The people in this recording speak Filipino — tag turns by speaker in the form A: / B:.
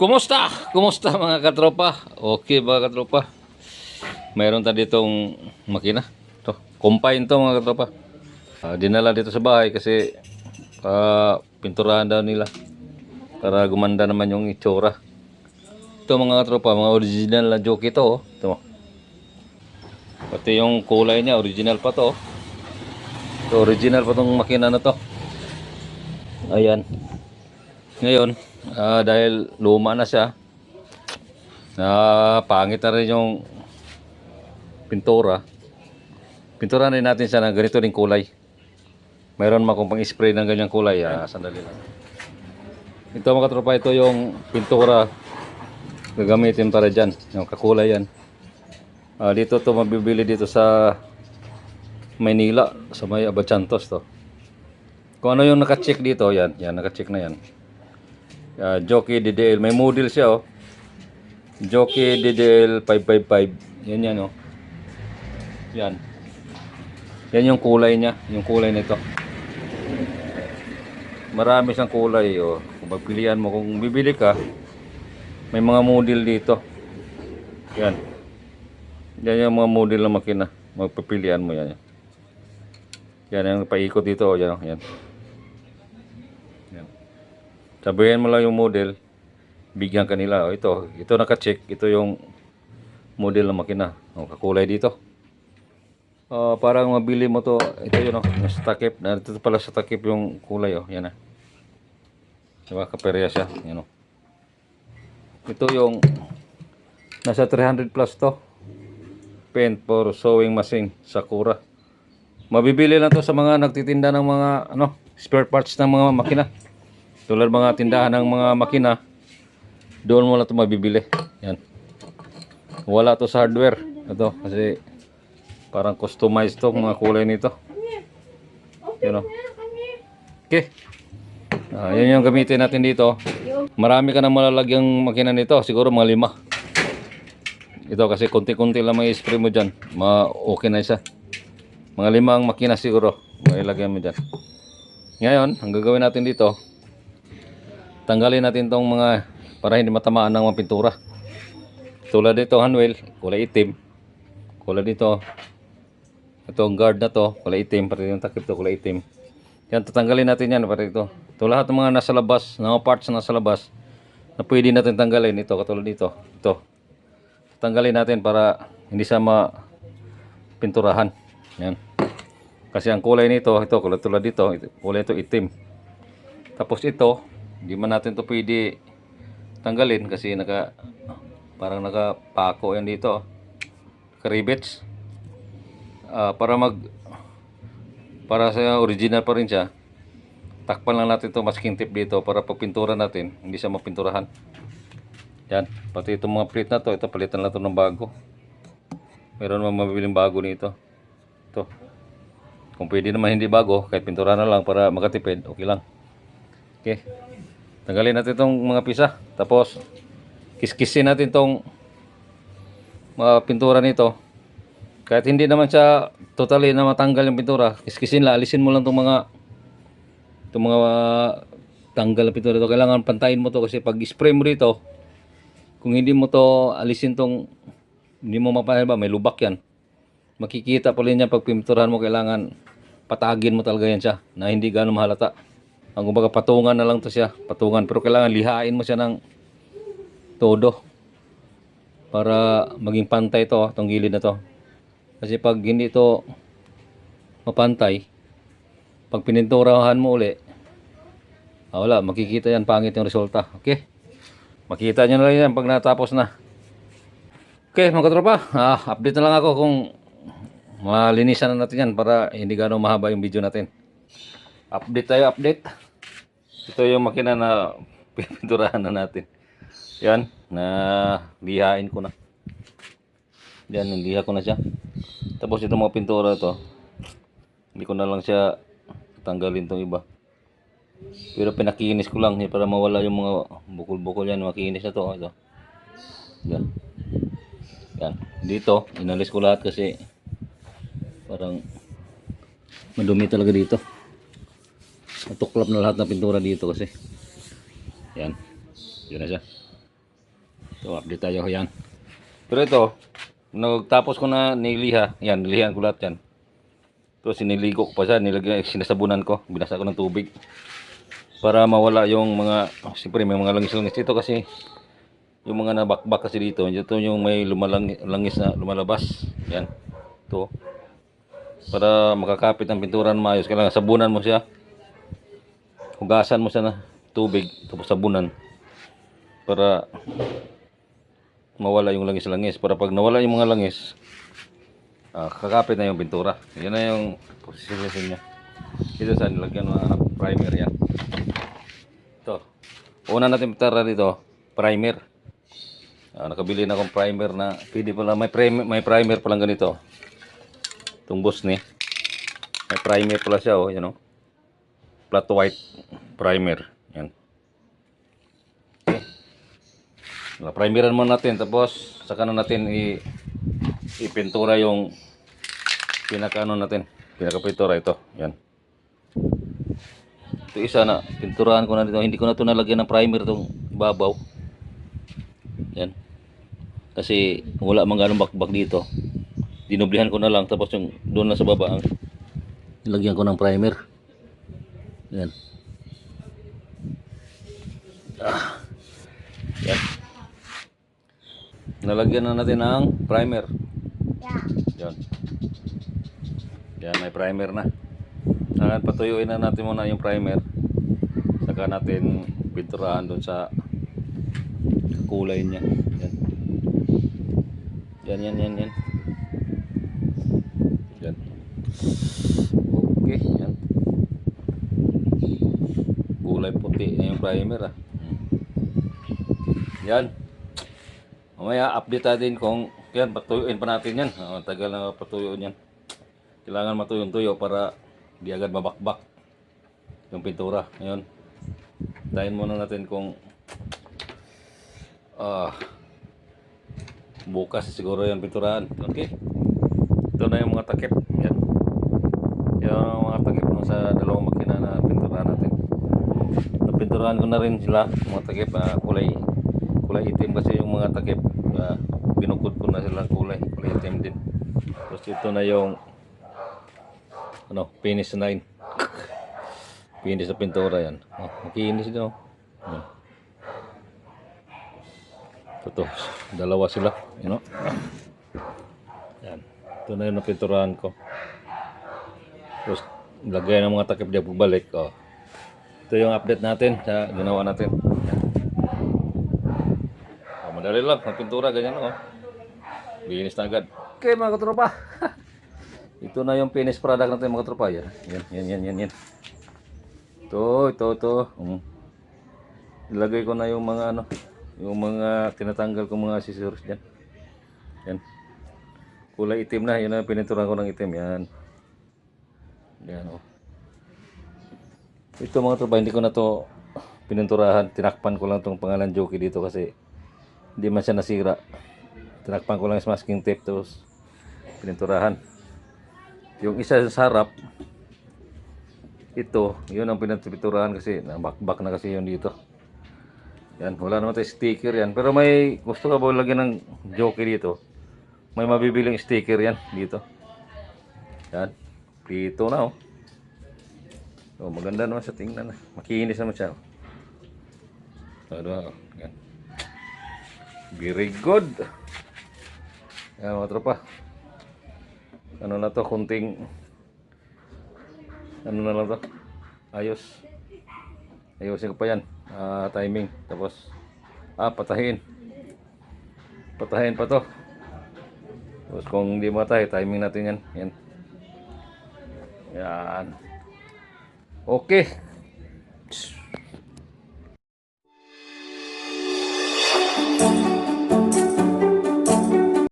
A: Kumusta? Kumusta mga katropa? Okay ba katropa? Mayroon tayo ditong makina. To, combine to mga katropa. Ah, dinala dito sa bahay kasi ah, pinturahan daw nila para gumanda naman yung itsura. Ito mga katropa, mga original na joke ito. Oh. Ito mo. Pati yung kulay niya, original pa to. oh. Ito, original pa tong makina na to. Ayan. Ngayon, ah, dahil luma na siya, na pangit na rin yung pintura. Pintura rin natin siya ng ganito rin kulay. Mayroon man kung pang-spray ng ganyang kulay. Ah, sandali lang. Ito mga katropa, ito yung pintura gagamitin para dyan. Yung kakulay yan. Ah, dito to mabibili dito sa Maynila, sa may Abachantos to. Kung ano yung naka-check dito, yan, yan, naka-check na yan. Uh, Jockey DDL. May model siya, oh. Jockey DDL 555. Yan yan, oh. Yan. Yan yung kulay niya. Yung kulay nito. Marami siyang kulay, oh. Kung pagpilian mo, kung bibili ka, may mga model dito. Yan. Yan yung mga model na makina. Magpapilian mo yan. Yan yung paikot dito, oh. Yan, oh. yan. Yan. Sabihin mo lang yung model, bigyan kanila. O, ito, ito naka-check. Ito yung model ng makina. O, kakulay dito. Ah, parang mabili mo to. Ito yun, oh, yung sa takip. Na, ito pala sa takip yung kulay. Oh. Yan, ah. Diba, kaperya siya. Yan, oh. Ito yung nasa 300 plus to. Paint for sewing machine. Sakura. Mabibili lang to sa mga nagtitinda ng mga ano, spare parts ng mga makina. Tulad mga tindahan ng mga makina, doon mo lang ito mabibili. Yan. Wala to sa hardware. Ito, kasi parang customized to mga kulay nito. Yun o. Okay. Ah, yan yung gamitin natin dito. Marami ka na malalagyang makina nito. Siguro mga lima. Ito kasi konti-konti lang may spray mo dyan. Ma okay na isa. Mga limang makina siguro. Mailagyan mo dyan. Ngayon, ang gagawin natin dito, tanggalin natin tong mga para hindi matamaan ng mga pintura. Tulad dito, handwheel, kulay itim. Kulay dito, itong guard na to, kulay itim. Pati yung takip to, kulay itim. Yan, tatanggalin natin yan. Pati ito. Ito lahat ng mga nasa labas, mga parts na nasa labas, na pwede natin tanggalin. Ito, katulad dito. Ito. Tanggalin natin para hindi siya mapinturahan. Yan. Kasi ang kulay nito, ito, kulay tulad dito, ito, kulay ito itim. Tapos ito, hindi man natin to pwede tanggalin kasi naka parang nakapako yan dito. Karibets. Ah, para mag para sa original pa rin siya. Takpan lang natin to masking tape dito para pag pintura natin, hindi siya mapinturahan. Yan, pati itong mga plate na to, ito palitan lang to ng bago. Meron naman mabiling bago nito. Ito. Kung pwede naman hindi bago, kahit pintura na lang para makatipid, okay lang. Okay. Tanggalin natin itong mga pisa. Tapos, kiskisin natin itong mga pintura nito. Kahit hindi naman siya totally na matanggal yung pintura, kiskisin lang, alisin mo lang itong mga itong mga tanggal na pintura ito. Kailangan pantayin mo to kasi pag spray mo dito, kung hindi mo to alisin tong hindi mo mapahin ba, may lubak yan. Makikita pa rin yan pag pinturahan mo, kailangan patagin mo talaga yan siya na hindi gano'ng mahalata. Ang kumbaga patungan na lang to siya, patungan. Pero kailangan lihain mo siya ng todo para maging pantay to, itong gilid na to. Kasi pag hindi to mapantay, pag pininturahan mo uli, ah, wala, makikita yan, pangit yung resulta. Okay? Makita nyo na lang yan pag natapos na. Okay, mga katropa, ah, update na lang ako kung malinisan na natin yan para hindi gano'ng mahaba yung video natin. Update tayo, update. Ito yung makina na pipinturahan na natin. Yan, na lihain ko na. Yan, niliha ko na siya. Tapos itong mga pintura to, hindi ko na lang siya tanggalin tong iba. Pero pinakinis ko lang eh, para mawala yung mga bukol-bukol yan. Makinis na to. oh, Ito. Yan. Yan. Dito, inalis ko lahat kasi parang madumi talaga dito. Natuklap na lahat ng pintura dito kasi. Yan. Yun na siya. Ito, update tayo. Yan. Pero ito, nagtapos ko na niliha. Yan, nilihan ko lahat yan. Ito, siniligo ko pa siya. Nilagyan, sinasabunan ko. Binasa ko ng tubig. Para mawala yung mga, oh, siyempre may mga langis-langis dito kasi yung mga nabakbak kasi dito. Ito yung may lumalang, langis na lumalabas. Yan. Ito. Para makakapit ng pintura na maayos. Kailangan sabunan mo siya. Hugasan mo siya na tubig. Tapos sabunan. Para mawala yung langis-langis. Para pag nawala yung mga langis, ah, kakapit na yung pintura. Yan na yung posisyon niya. Ito sa nilagyan mga primer yan. Ito. Una natin pintura dito, primer. Ah, nakabili na akong primer na pwede pala may primer, may primer pa lang ganito. Itong boss ni. May primer pala siya oh, you know. Flat white primer. Yan. Na primeran muna natin tapos saka na natin i ipintura yung pinaka ano natin, pinaka pintura ito. Yan. Ito isa na pinturahan ko na dito. Hindi ko na ito nalagyan ng primer itong ibabaw. Yan. Kasi wala mang ganong bakbak dito. Dinublihan ko na lang tapos yung doon na sa baba ang nilagyan ko ng primer. Yan. Ah. Yan. Nalagyan na natin ng primer. Yan. Yan, may primer na. At patuyuin na natin muna yung primer. Saka natin pinturahan doon sa kulay niya. Yan, yan, yan, yan. Yan. Okay, yan. Kulay puti na yung primer ah. Yan. Mamaya update natin kung yan, patuyuin pa natin yan. Oh, tagal na patuyuin yan. Kailangan matuyong-tuyo para di agad mabakbak yung pintura. Ngayon, tayin muna natin kung ah bukas siguro yung pinturahan. Okay? Ito na yung mga takip. Yan. Yung mga takip sa dalawang makina na pinturahan natin. Napinturahan ko na rin sila, mga takip, ah, kulay kulay itim kasi yung mga takip uh, binukod ko na silang kulay kulay itim din. Tapos ito na yung ano finish 9 finish sa pintura yan. Oh, makinis ito oh. ito to dalawa sila you know yan ito na yung napinturahan ko. Tapos lagay ng mga takip diyan pagbalik oh. Ito yung update natin sa ginawa natin. Oh, madali lang, ang pintura, ganyan oh. Linis na agad. Okay, mga katropa. ito na yung finished product natin, mga katropa. Yan, yan, yan, yan, yan. yan. Ito, ito, ito. Um, ilagay ko na yung mga, ano, yung mga tinatanggal ko mga accessories dyan. Yan. Kulay itim na, yun na pininturan ko ng itim. Yan. Yan, oh. Ito mga tropa, hindi ko na to pininturahan. Tinakpan ko lang tong pangalan Joki dito kasi hindi man siya nasira. Tinakpan ko lang sa masking tape tapos pininturahan. Yung isa sa harap, ito, yun ang pininturahan kasi nabakbak na kasi yun dito. Yan, wala naman tayo sticker yan. Pero may gusto ka ba lagyan ng jockey dito? May mabibiling sticker yan dito. Yan. Dito na oh. Oh, maganda naman sa tingnan. ah. Makinis naman siya. Oh, diba? Yan. Very good. Yan mga tropa. Ano na to, kunting ano na lang to. Ayos. Ayusin ko pa yan. Ah, timing. Tapos, ah, patahin. Patahin pa to. Tapos kung hindi matay, timing natin yan. Yan. Yan. Okay.